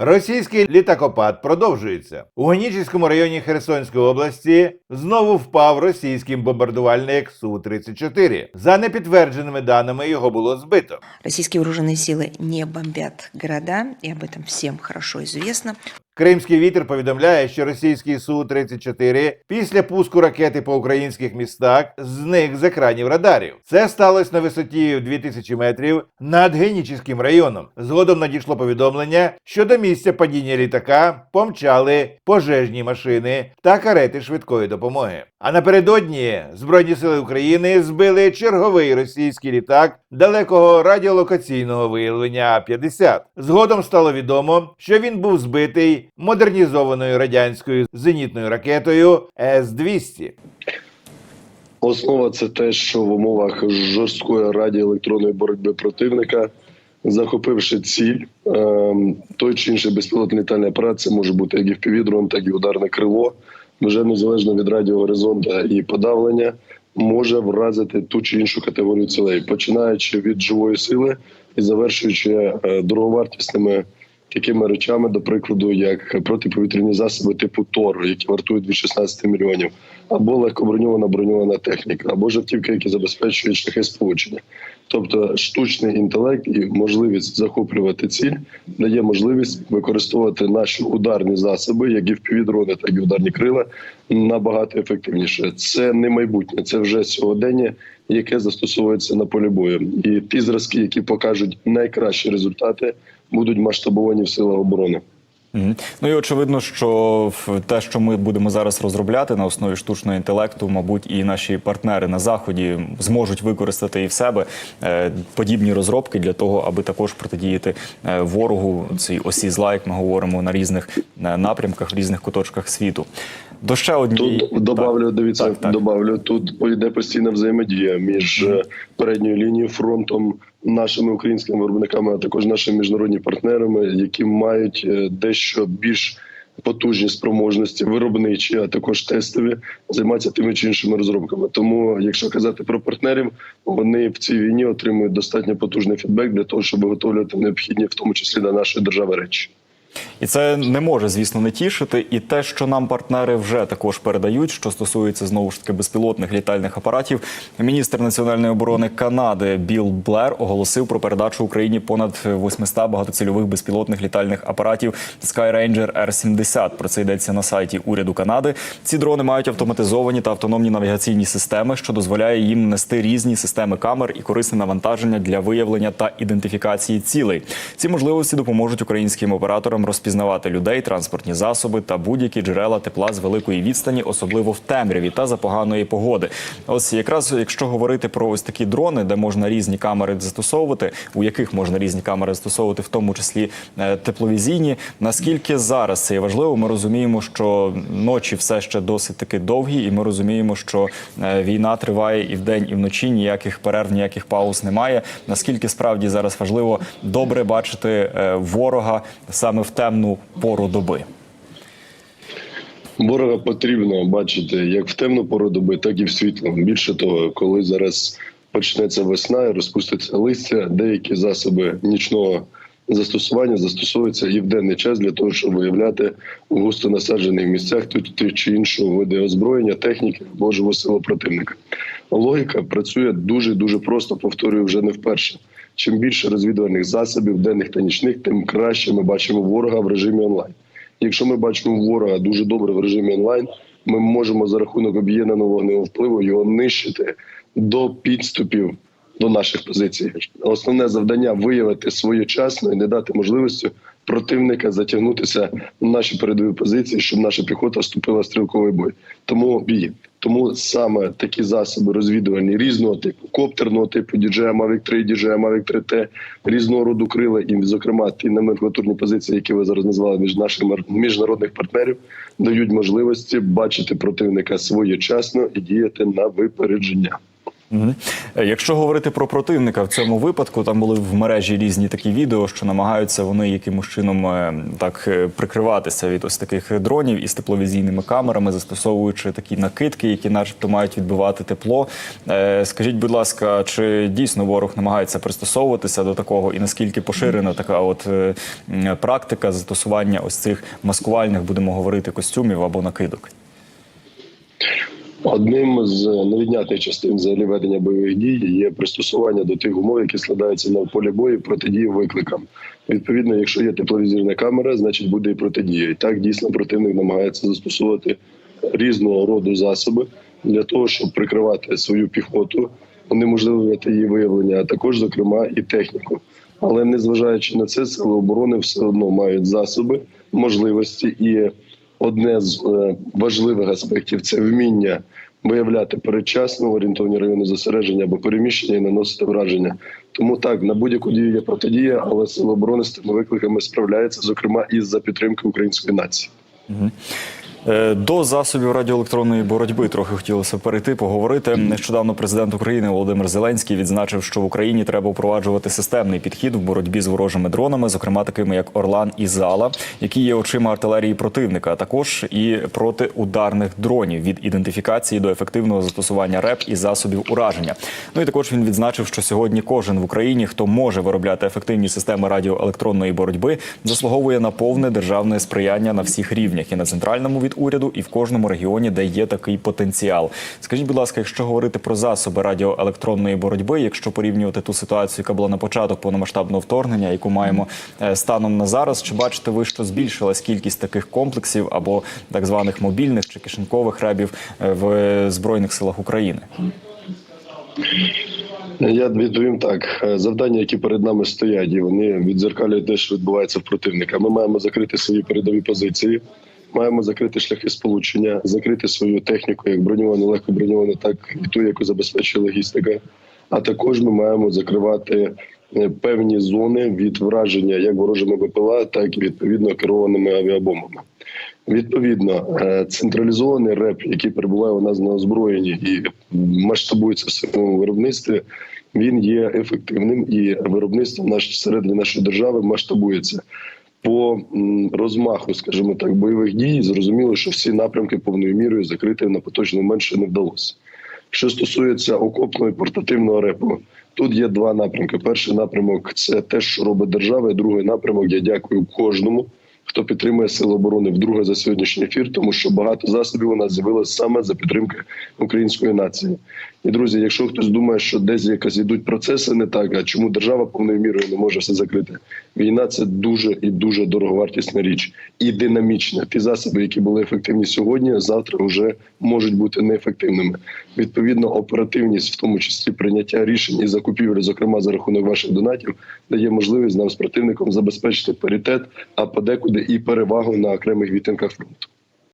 Російський літакопад продовжується у Генічеському районі Херсонської області. Знову впав російський бомбардувальник су 34 За непідтвердженими даними його було збито. Российские вооруженные силы не бомбят города, и об этом всем хорошо известно. Кримський вітер повідомляє, що російський су 34 після пуску ракети по українських містах зник з екранів радарів. Це сталося на висоті в 2000 метрів над Генічеським районом. Згодом надійшло повідомлення, що до місця падіння літака помчали пожежні машини та карети швидкої допомоги. А напередодні Збройні сили України збили черговий російський літак далекого радіолокаційного виявлення А-50. Згодом стало відомо, що він був збитий модернізованою радянською зенітною ракетою С-200. Основа це те, що в умовах жорсткої радіоелектронної боротьби противника, захопивши ціль, ем, той чи інший безпілотний літальний апарат, це може бути як і впівдрон, так і ударне крило, вже незалежно від радіогоризонта і подавлення, може вразити ту чи іншу категорію цілей, починаючи від живої сили і завершуючи е, дороговартісними такими речами, до прикладу, як протиповітряні засоби типу ТОР, які вартують від 16 мільйонів, або легкоброньована броньована техніка, або жартівки, які забезпечують шляхи сполучення. Тобто штучний інтелект і можливість захоплювати ціль дає можливість використовувати наші ударні засоби, як і впівдрони, так і ударні крила, набагато ефективніше. Це не майбутнє, це вже сьогодення, яке застосовується на полі бою. І ті зразки, які покажуть найкращі результати, будуть масштабовані в силах оборони. Ну і очевидно, що те, що ми будемо зараз розробляти на основі штучного інтелекту, мабуть, і наші партнери на заході зможуть використати і в себе е, подібні розробки для того, аби також протидіяти е, ворогу цій осі зла, як ми говоримо на різних е, напрямках, в різних куточках світу. До ще однієї Тут добавлю, дивіться, Так, так. добавлю тут йде постійна взаємодія між передньою лінією фронтом, нашими українськими виробниками, а також нашими міжнародними партнерами, які мають е, дещо більш потужні спроможності, виробничі, а також тестові, займатися тими чи іншими розробками. Тому, якщо казати про партнерів, вони в цій війні отримують достатньо потужний фідбек для того, щоб виготовлювати необхідні, в тому числі для нашої держави речі. І це не може, звісно, не тішити. І те, що нам партнери вже також передають, що стосується знову ж таки безпілотних літальних апаратів. Міністр національної оборони Канади Біл Блер оголосив про передачу Україні понад 800 багатоцільових безпілотних літальних апаратів Skyranger R-70. Про це йдеться на сайті уряду Канади. Ці дрони мають автоматизовані та автономні навігаційні системи, що дозволяє їм нести різні системи камер і корисне навантаження для виявлення та ідентифікації цілей. Ці можливості допоможуть українським операторам розпізнавати людей, транспортні засоби та будь-які джерела тепла з великої відстані, особливо в темряві та за поганої погоди. Ось якраз якщо говорити про ось такі дрони, де можна різні камери застосовувати, у яких можна різні камери застосовувати, в тому числі е, тепловізійні. Наскільки зараз це є важливо? Ми розуміємо, що ночі все ще досить таки довгі, і ми розуміємо, що е, війна триває і вдень, і вночі ніяких перерв, ніяких пауз немає. Наскільки справді зараз важливо добре бачити е, ворога саме в темну пору доби? Ворога потрібно бачити як в темну пору доби, так і в світло. Більше того, коли зараз почнеться весна і розпуститься листя, деякі засоби нічного застосування застосовуються і в денний час для того, щоб виявляти у густо насаджених місцях тут ті чи іншого види озброєння, техніки або живу силу противника. Логіка працює дуже дуже просто. Повторюю вже не вперше. Чим більше розвідувальних засобів, денних та нічних, тим краще ми бачимо ворога в режимі онлайн. Якщо ми бачимо ворога дуже добре в режимі онлайн, ми можемо за рахунок об'єднаного вогневого впливу його нищити до підступів до наших позицій. Основне завдання виявити своєчасно і не дати можливості противника затягнутися на наші передові позиції, щоб наша піхота вступила в стрілковий бой. Тому бій. Тому саме такі засоби розвідувальні різного типу, коптерного типу DJI Mavic 3, DJI Mavic 3T, різного роду крила, і, зокрема, ті номенклатурні позиції, які ви зараз назвали між нашими міжнародних партнерів, дають можливості бачити противника своєчасно і діяти на випередження. Е, Якщо говорити про противника в цьому випадку, там були в мережі різні такі відео, що намагаються вони якимось чином е, так е, прикриватися від ось таких дронів із тепловізійними камерами, застосовуючи такі накидки, які, начебто, мають відбивати тепло. Скажіть, будь ласка, чи дійсно ворог намагається пристосовуватися до такого, і наскільки поширена така от практика застосування ось цих маскувальних, будемо говорити, костюмів або накидок? Одним з невіднятних частин взагалі ведення бойових дій є пристосування до тих умов, які складаються на полі бою протидії викликам. Відповідно, якщо є тепловізійна камера, значить буде і протидія. І так дійсно противник намагається застосувати різного роду засоби для того, щоб прикривати свою піхоту, унеможливити її виявлення, а також, зокрема, і техніку. Але незважаючи на це, сили оборони все одно мають засоби, можливості і одне з е, важливих аспектів це вміння виявляти передчасно орієнтовні райони зосередження або переміщення і наносити враження. Тому так на будь-яку дію є протидія, але сили оборони з тими викликами справляються, зокрема і за підтримки української нації. Е, До засобів радіоелектронної боротьби трохи хотілося перейти, поговорити. Нещодавно президент України Володимир Зеленський відзначив, що в Україні треба впроваджувати системний підхід в боротьбі з ворожими дронами, зокрема такими як Орлан і Зала, які є очима артилерії противника, а також і проти ударних дронів від ідентифікації до ефективного застосування РЕП і засобів ураження. Ну і також він відзначив, що сьогодні кожен в Україні, хто може виробляти ефективні системи радіоелектронної боротьби, заслуговує на повне державне сприяння на всіх рівнях і на центральному від уряду, і в кожному регіоні, де є такий потенціал. Скажіть, будь ласка, якщо говорити про засоби радіоелектронної боротьби, якщо порівнювати ту ситуацію, яка була на початок повномасштабного вторгнення, яку маємо е, станом на зараз, чи бачите ви, що збільшилась кількість таких комплексів або так званих мобільних чи кишенькових ребів е, в збройних силах України? Я відповім так: Е, завдання, які перед нами стоять, і вони відзеркалюють те, що відбувається в противника. Ми маємо закрити свої передові позиції, маємо закрити шляхи сполучення, закрити свою техніку, як броньовану, легко броньовану, так і ту, яку забезпечує логістика. А також ми маємо закривати е, певні зони від враження як ворожими БПЛА, так і відповідно керованими авіабомбами. Відповідно, е, централізований реп, який перебуває у нас на озброєнні і масштабується в своєму виробництві, він є ефективним і виробництво наш всередині нашої держави масштабується. По розмаху, скажімо так, бойових дій зрозуміло, що всі напрямки повною мірою закрити на поточний момент ще не вдалося. Що стосується окопного і портативного репу, тут є два напрямки. Перший напрямок це те, що робить держава. і Другий напрямок я дякую кожному, хто підтримує сили оборони вдруге за сьогоднішній ефір, тому що багато засобів у нас з'явилося саме за підтримки української нації. І друзі, якщо хтось думає, що десь якось ідуть процеси не так, а чому держава повною мірою не може все закрити? Війна це дуже і дуже дороговартісна річ і динамічна. Ті засоби, які були ефективні сьогодні, завтра вже можуть бути неефективними. Відповідно, оперативність, в тому числі прийняття рішень і закупівлі, зокрема за рахунок ваших донатів, дає можливість нам з противником забезпечити паритет, а подекуди і перевагу на окремих відтинках фронту.